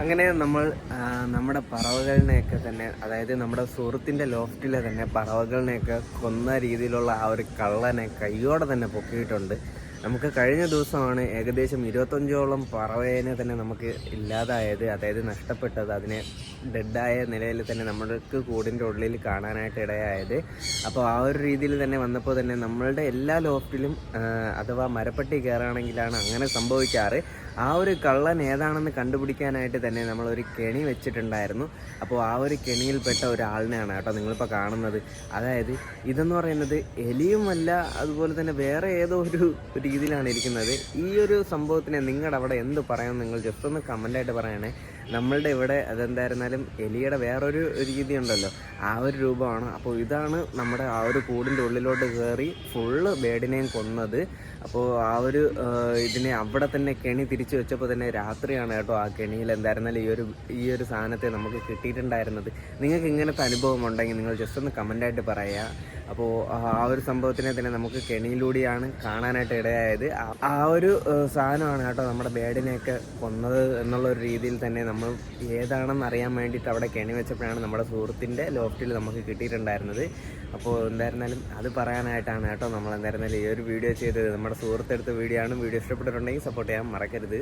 അങ്ങനെ നമ്മൾ നമ്മുടെ പറവകളിനെയൊക്കെ തന്നെ അതായത് നമ്മുടെ സുഹൃത്തിന്റെ ലോഫ്റ്റിലെ തന്നെ പറവകളിനെയൊക്കെ കൊന്ന രീതിയിലുള്ള ആ ഒരു കള്ളനെ കയ്യോടെ തന്നെ പൊക്കിയിട്ടുണ്ട്. നമുക്ക് കഴിഞ്ഞ ദിവസമാണ് ഏകദേശം ഇരുപത്തഞ്ചോളം പറവേനെ തന്നെ നമുക്ക് ഇല്ലാതായത് അതായത് നഷ്ടപ്പെട്ടത്. അതിനെ ഡെഡായ നിലയിൽ തന്നെ നമ്മൾക്ക് കൂടിന്റെ ഉള്ളിൽ കാണാനായിട്ട് ഇടയായത്. അപ്പോൾ ആ ഒരു രീതിയിൽ തന്നെ വന്നപ്പോൾ തന്നെ നമ്മളുടെ എല്ലാ ലോഫ്റ്റിലും അഥവാ മരപ്പട്ടി കയറുകയാണെങ്കിലാണ് അങ്ങനെ സംഭവിക്കാറ്. ആ ഒരു കള്ളൻ ഏതാണെന്ന് കണ്ടുപിടിക്കാനായിട്ട് തന്നെ നമ്മളൊരു കെണി വെച്ചിട്ടുണ്ടായിരുന്നു. അപ്പോൾ ആ ഒരു കെണിയിൽപ്പെട്ട ഒരാളിനെയാണ് കേട്ടോ നിങ്ങളിപ്പോൾ കാണുന്നത്. അതായത് ഇതെന്ന് പറയുന്നത് എലിയുമല്ല അതുപോലെ തന്നെ വേറെ ഏതോ ഒരു രീതിയിലാണ് ഇരിക്കുന്നത്. ഈ ഒരു സംഭവത്തിനെ നിങ്ങളുടെ അവിടെ എന്ത് പറയാമെന്ന് നിങ്ങൾ? ജസ്റ്റ് ഒന്ന് കമന്റായിട്ട് പറയണേ. നമ്മളുടെ ഇവിടെ അതെന്തായിരുന്നാലും എലിയുടെ വേറൊരു രീതി ഉണ്ടല്ലോ ആ ഒരു രൂപമാണ്. അപ്പോൾ ഇതാണ് നമ്മുടെ ആ ഒരു കൂടിന്റെ ഉള്ളിലോട്ട് കയറി ഫുള്ള് ബേഡിനെയും കൊന്നത്. അപ്പോൾ ആ ഒരു ഇതിനെ അവിടെ തന്നെ കെണി തിരിച്ചു വെച്ചപ്പോൾ തന്നെ രാത്രിയാണ് കേട്ടോ ആ കെണിയിൽ എന്തായിരുന്നാലും ഈ ഒരു ഈ ഒരു സാധനത്തെ നമുക്ക് കിട്ടിയിട്ടുണ്ടായിരുന്നത്. നിങ്ങൾക്ക് ഇങ്ങനത്തെ അനുഭവം ഉണ്ടെങ്കിൽ നിങ്ങൾ ജസ്റ്റ് ഒന്ന് കമന്റായിട്ട് പറയുക അപ്പോൾ ആ ഒരു സംഭവത്തിനെ തന്നെ നമുക്ക് കെണിയിലൂടെയാണ് കാണാനായിട്ട് ഇടയായത്. ആ- ഒരു സാധനമാണ് കേട്ടോ നമ്മുടെ ബേഡിനെയൊക്കെ കൊന്നത് എന്നുള്ള ഒരു രീതിയിൽ തന്നെ നമ്മൾ ഏതാണെന്ന് അറിയാൻ വേണ്ടിയിട്ട് അവിടെ കെണി വെച്ചപ്പോഴാണ് നമ്മുടെ സുഹൃത്തിന്റെ ലോഫ്റ്റിൽ നമുക്ക് കിട്ടിയിട്ടുണ്ടായിരുന്നത്. അപ്പോൾ എന്തായിരുന്നാലും അത് പറയാനായിട്ടാണ് കേട്ടോ നമ്മൾ എന്തായിരുന്നാലും ഈ ഒരു വീഡിയോ ചെയ്തത്. നമ്മുടെ സുഹൃത്തെടുത്ത വീഡിയോ ആണ്. വീഡിയോ ഇഷ്ടപ്പെട്ടിട്ടുണ്ടെങ്കിൽ സപ്പോർട്ട് ചെയ്യാൻ മറക്കരുത്.